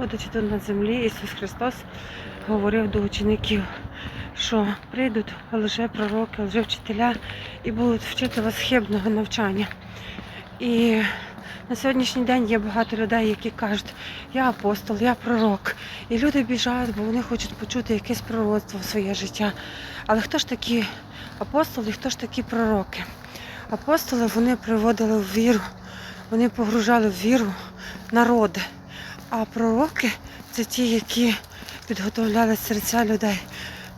будучи тут на землі, Ісус Христос говорив до учеників, що прийдуть лже-пророки, лже-вчителя і будуть вчити вас хибного навчання. І на сьогоднішній день є багато людей, які кажуть, я апостол, я пророк. І люди біжають, бо вони хочуть почути якесь пророцтво в своє життя. Але хто ж такі апостоли, хто ж такі пророки? Апостоли вони приводили в віру, вони погружали в віру народи. А пророки це ті, які підготовляли серця людей,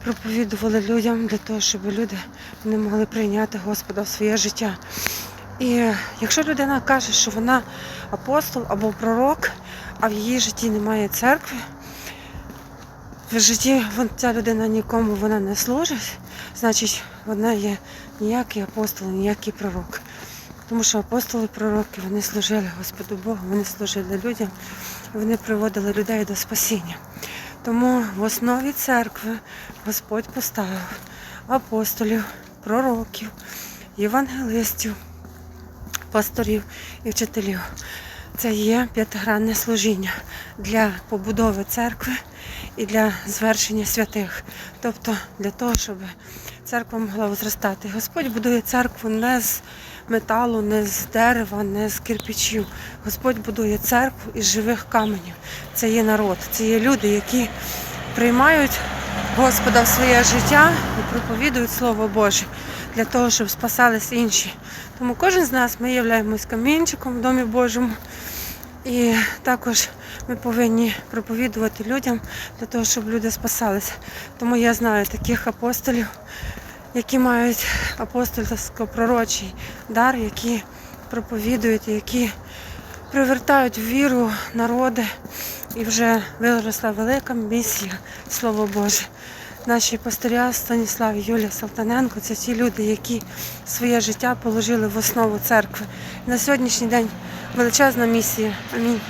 проповідували людям для того, щоб люди не могли прийняти Господа в своє життя. І якщо людина каже, що вона апостол або пророк, а в її житті немає церкви, в житті ця людина нікому вона не служить, значить вона є ніякий апостол, ніякий пророк. Тому що апостоли, пророки, вони служили Господу Богу, вони служили людям, вони приводили людей до спасіння. Тому в основі церкви Господь поставив апостолів, пророків, євангелистів, пасторів і вчителів. Це є п'ятигранне служіння для побудови церкви і для звершення святих. Тобто для того, щоб церква могла зростати. Господь будує церкву не з металу, не з дерева, не з кирпичів. Господь будує церкву із живих каменів. Це є народ, це є люди, які приймають Господа в своє життя і проповідують Слово Боже для того, щоб спасались інші. Тому кожен з нас ми являємось камінчиком в Домі Божому. І також ми повинні проповідувати людям для того, щоб люди спасалися. Тому я знаю таких апостолів, які мають апостольсько-пророчий дар, які проповідують, які привертають віру народи. І вже виросла велика місія, Слово Боже. Наші пастиря Станіслав і Юлія Салтаненко це ті люди, які своє життя положили в основу церкви. На сьогоднішній день величезна місія. Амінь.